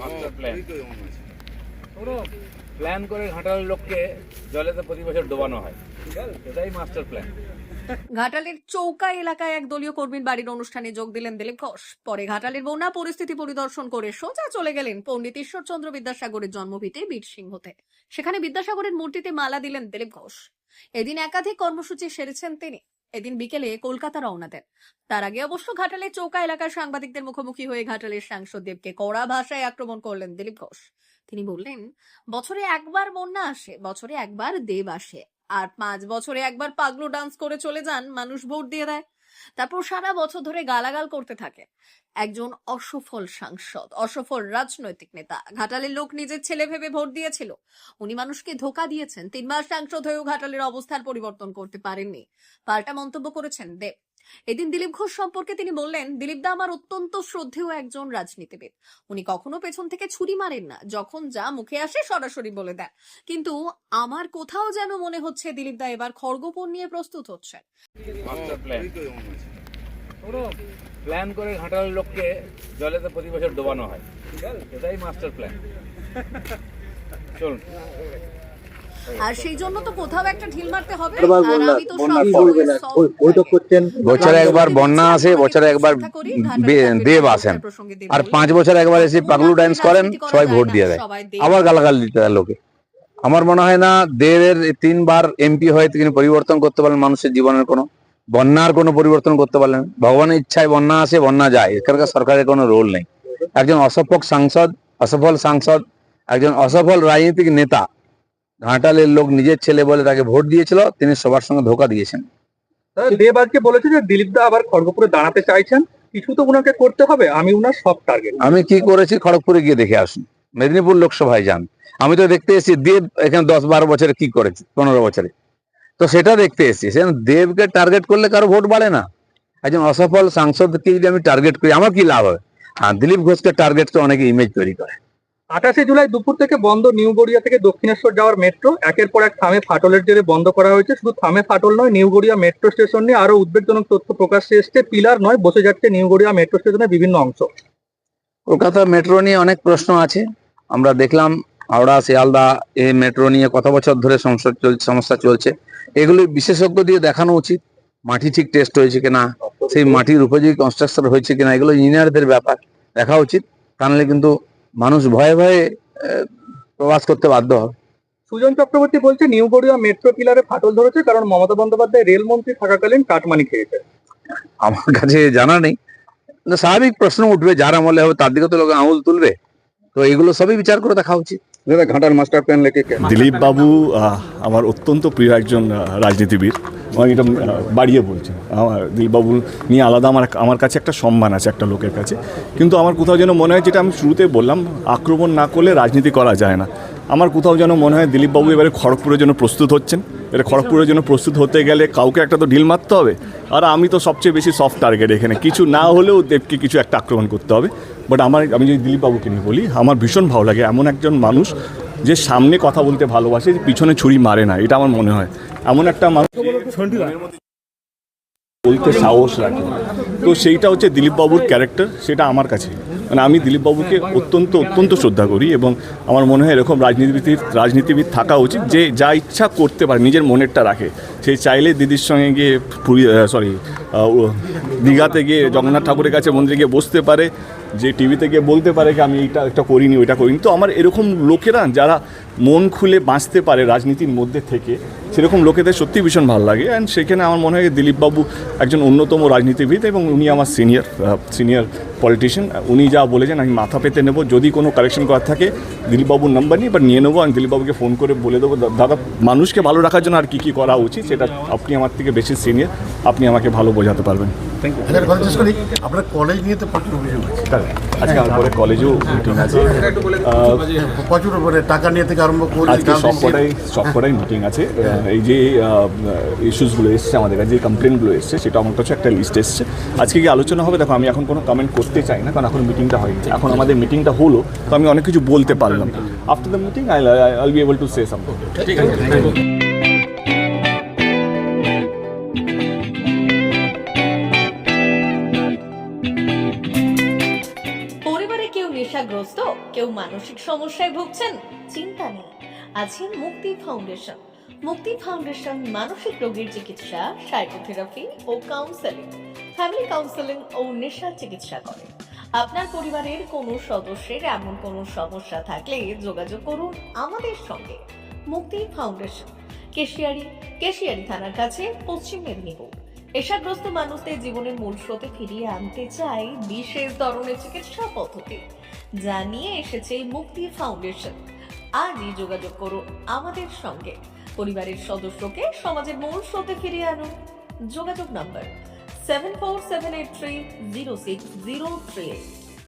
Master plan plan করে ঘাটালের লোককে জলেতে প্রতি বছর ডোবানো হয়। এটাই মাস্টার প্ল্যান ঘাটালের চৌকা এলাকায় এক দলীয় কর্মীর বাড়ির অনুষ্ঠানে যোগ দিলেন দিলীপ ঘোষ। পরে ঘাটালের বন্যা পরিস্থিতি পরিদর্শন করে সোজা চলে গেলেন পণ্ডিত ঈশ্বরচন্দ্র বিদ্যাসাগরের জন্মভিটে বীরসিংহতে। সেখানে বিদ্যাসাগরের মূর্তিতে মালা দিলেন দিলীপ ঘোষ। এদিন একাধিক কর্মসূচি সেরেছেন তিনি। এদিন বিকেলে কলকাতা রওনা দেন। তার আগে অবশ্য ঘাটালের চৌকা এলাকার সাংবাদিকদের মুখোমুখি হয়ে ঘাটালের সাংসদ দেবকে কড়া ভাষায় আক্রমণ করলেন দিলীপ ঘোষ। তিনি বললেন, বছরে একবার বন্যা আসে, বছরে একবার দেব আসে। আর পাঁচ বছরে একবার পাগলু ডান্স করে চলে যান, মানুষ ভোট দিয়ে দেয়। তারপর সারা বছর ধরে গালাগাল করতে থাকে। একজন অসফল সাংসদ, অসফল রাজনৈতিক নেতা ঘাটালের লোক নিজের ছেলে ভেবে ভোট দিয়েছিল। উনি মানুষকে ধোকা দিয়েছেন। তিন মাস সাংসদ হয়েও ঘাটালের অবস্থার পরিবর্তন করতে পারেননি। পাল্টা মন্তব্য করেছেন দেব। এদিন দিলীপ ঘোষ সম্পর্কে তিনি বললেন দিলীপ দা আমার অত্যন্ত শ্রদ্ধেয় একজন রাজনীতিবিদ। উনি কখনো পেছন থেকে ছুরি মারেন না। যখন যা মুখে আসে সরাসরি বলে দেন। কিন্তু আমার কোথাও যেন মনে হচ্ছে দিলীপ দা এবার খড়গোপন নিয়ে প্রস্তুত হচ্ছেন। প্ল্যান করে ঘাটালের লোককে জলেতে প্রতি বছর ডোবানো হয়। এটাই মাস্টার প্ল্যান চলুন। আর সেই জন্য তো কোথাও একটা ঢিল মারতে হবে। আর আমি তো করছেন। বছরে একবার বন্যা আসে বছরে একবার দেব আসেন। আর পাঁচ বছর একবার এসে পাগলু ডান্স করেন সবাই ভোট দিয়ে দেয়। আবার গালাগাল দিতে দেয় লোকে। আমার মনে হয় না দেবের তিনবার এমপি হয়ে তিনি পরিবর্তন করতে পারলেন মানুষের জীবনের কোনো। বন্যার কোনো পরিবর্তন করতে পারলেন। ভগবানের ইচ্ছায় বন্যা আসে বন্যা যায়। এখানকার সরকারের কোনো রোল নেই। একজন অসফল সাংসদ অসফল সাংসদ একজন অসফল রাজনৈতিক নেতা ঘাটালের লোক নিজের ছেলে বলে তাকে ভোট দিয়েছিল তিনি সবার সঙ্গে ধোকা দিয়েছেন। দেব আজকে বলেছে যে দিলীপ দা আবার খড়গপুরে দাঁড়াতে চাইছেন। কিছু তো উনাকে করতে হবে আমি উনার সব টার্গেট আমি কি করেছি? খড়গপুরে গিয়ে দেখে আসুন। মেদিনীপুর লোকসভায় যান। আমি তো দেখতে এসেছি দেব এখানে দশ বারো বছরে কি করেছে পনেরো বছরে। তো সেটা দেখতে এসেছি। সেখানে দেবকে টার্গেট করলে কারও ভোট বাড়ে না। একজন অসফল সাংসদকে যদি আমি টার্গেট করি আমার কি লাভ হবে হ্যাঁ দিলীপ ঘোষকে টার্গেট করে অনেকে ইমেজ তৈরি করে। আঠাশে জুলাই দুপুর থেকে বন্ধ নিউ গড়িয়া থেকে দক্ষিণেশ্বর যাওয়ার মেট্রো একের পর এক থামে ফাটলের জেরে বন্ধ করা হয়েছে। শুধু থামে ফাটল নয়, নিউ গড়িয়া মেট্রো স্টেশন নিয়ে আরও উদ্বেগজনক তথ্য প্রকাশ্যে এসছে। পিলার নয়, বসে যাচ্ছে নিউ গড়িয়া মেট্রো স্টেশনের বিভিন্ন অংশ। কলকাতা মেট্রো নিয়ে অনেক প্রশ্ন আছে। আমরা দেখলাম হাওড়া, শিয়ালদা এ মেট্রো নিয়ে কত বছর ধরে সমস্যা চলছে সমস্যা চলছে। এগুলি বিশেষজ্ঞ দিয়ে দেখানো উচিত। মাটি ঠিক টেস্ট হয়েছে কিনা, সেই মাটির উপযোগী কনস্ট্রাকশন হয়েছে কিনা, এগুলো ইঞ্জিনিয়ারদের ব্যাপার। দেখা উচিত। তাহলে কিন্তু মানুষ ভয়ে ভয়ে প্রবাস করতে বাধ্য হবে। সুজন চক্রবর্তী বলছে নিউ গড়িয়া মেট্রো পিলারে ফাটল ধরেছে কারণ মমতা বন্দ্যোপাধ্যায় রেলমন্ত্রী থাকাকালীন কাটমানি খেয়েছে। আমার কাছে জানা নেই। স্বাভাবিক প্রশ্ন উঠবে যার আমলে হবে তার দিকে তো লোক আঙুল তুলবে। তো এগুলো সবই বিচার করে দেখা উচিত। দাদা ঘাটার মাস্টার প্ল্যান লেখে দিলীপ বাবু আমার অত্যন্ত প্রিয় একজন রাজনীতিবিদ। এটা বাড়িয়ে বলছি। আমার দিলীপ বাবু নিয়ে আলাদা আমার আমার কাছে একটা সম্মান আছে একটা লোকের কাছে। কিন্তু আমার কোথাও যেন মনে হয়, যেটা আমি শুরুতে বললাম, আক্রমণ না করলে রাজনীতি করা যায় না। আমার কোথাও যেন মনে হয় দিলীপবাবু এবারে খড়গপুরের জন্য প্রস্তুত হচ্ছেন। এবারে খড়গপুরের জন্য প্রস্তুত হতে গেলে কাউকে একটা তো ঢিল মারতে হবে। আর আমি তো সবচেয়ে বেশি সফট টার্গেট এখানে। কিছু না হলেও দেবকে কিছু একটা আক্রমণ করতে হবে। বাট আমার, আমি যদি দিলীপবাবুকে নিয়ে বলি, আমার ভীষণ ভালো লাগে এমন একজন মানুষ যে সামনে কথা বলতে ভালোবাসে পিছনে ছুরি মারে না, এটা আমার মনে হয়। এমন একটা মানুষ বলতে সাহস রাখে তো সেইটা হচ্ছে দিলীপ বাবুর ক্যারেক্টার সেটা আমার কাছে। মানে আমি দিলীপ বাবুকে অত্যন্ত অত্যন্ত শ্রদ্ধা করি এবং আমার মনে হয় এরকম রাজনীতিবিদ রাজনীতিবিদ থাকা উচিত, যে যা ইচ্ছা করতে পারে, নিজের মনেরটা রাখে। সেই চাইলে দিদির সঙ্গে গিয়ে পুরী সরি দীঘাতে গিয়ে জগন্নাথ ঠাকুরের কাছে মন্দিরে গিয়ে বসতে পারে, যে টিভিতে গিয়ে বলতে পারে কি আমি এইটা একটা করিনি, ওইটা করিনি। তো আমার এরকম লোকেরা যারা মন খুলে বাঁচতে পারে রাজনীতির মধ্যে থেকে সেরকম লোকেদের সত্যি ভীষণ ভালো লাগে। অ্যান্ড সেখানে আমার মনে হয় দিলীপবাবু একজন অন্যতম রাজনীতিবিদ এবং উনি আমার সিনিয়র সিনিয়র পলিটিশিয়ান উনি যা বলেছেন, আমি মাথা পেতে নেব। যদি কোনো কারেকশন করার থাকে, দিলীপবাবুর নাম্বার নিয়ে বা নিয়ে নেব আমি দিলীপবাবুকে ফোন করে বলে দেবো দাদা, মানুষকে ভালো রাখার জন্য আর কী কী করা উচিত, সেটা আপনি আমার থেকে বেশি সিনিয়র আপনি আমাকে ভালো বোঝাতে পারবেন। থ্যাংক ইউ এখানে কথা শেষ করি আপনার কলেজ নিয়ে তো প্রচুর অভিযোগ আছে। আজকে আমার পরে কলেজেও মিটিং আছে। প্রচুর টাকা নিয়ে থেকে আরম্ভ করে আজকে সব কটাই সব কটাই মিটিং আছে। আহ, এই যে ইস্যুসগুলো এসছে আমাদের কাছে যে কমপ্লেনগুলো এসছে সেটা আমার কাছে একটা লিস্ট এসছে। আজকে কি আলোচনা হবে? দেখো আমি এখন কোনো কমেন্ট করতে চাই না কারণ এখন মিটিংটা হয়নি। এখন আমাদের মিটিংটা হলো তো আমি অনেক কিছু বলতে পারলাম। After the meeting I I be able to say something পরিবারে কেউ মানসিক সমস্যায় ভুগছেন? চিন্তা নেই। আছে মুক্তি ফাউন্ডেশন। মুক্তি ফাউন্ডেশন মানসিক রোগীর চিকিৎসা, সাইকোথেরাপি ও কাউন্সেলিং। ফ্যামিলি কাউন্সেলিং ও নেশা চিকিৎসা করে। আপনার পরিবারের কোনো সদস্যের এমন কোনো সমস্যা থাকলে যোগাযোগ করুন আমাদের সঙ্গে। মুক্তি ফাউন্ডেশন, কেশিয়ারি কেশিয়ারি থানার কাছে পশ্চিম মেদিনীপুর। নেশাগ্রস্ত মানুষদের জীবনের মূল স্রোতে ফিরিয়ে আনতে চাই বিশেষ ধরনের চিকিৎসা পদ্ধতি। যা নিয়ে এসেছে মুক্তি ফাউন্ডেশন। আজই যোগাযোগ করুন আমাদের সঙ্গে। পরিবারের সদস্যকে সমাজের মূল স্রোতে ফিরিয়ে আনুন যোগাযোগ number seven four seven eight three zero six zero three eight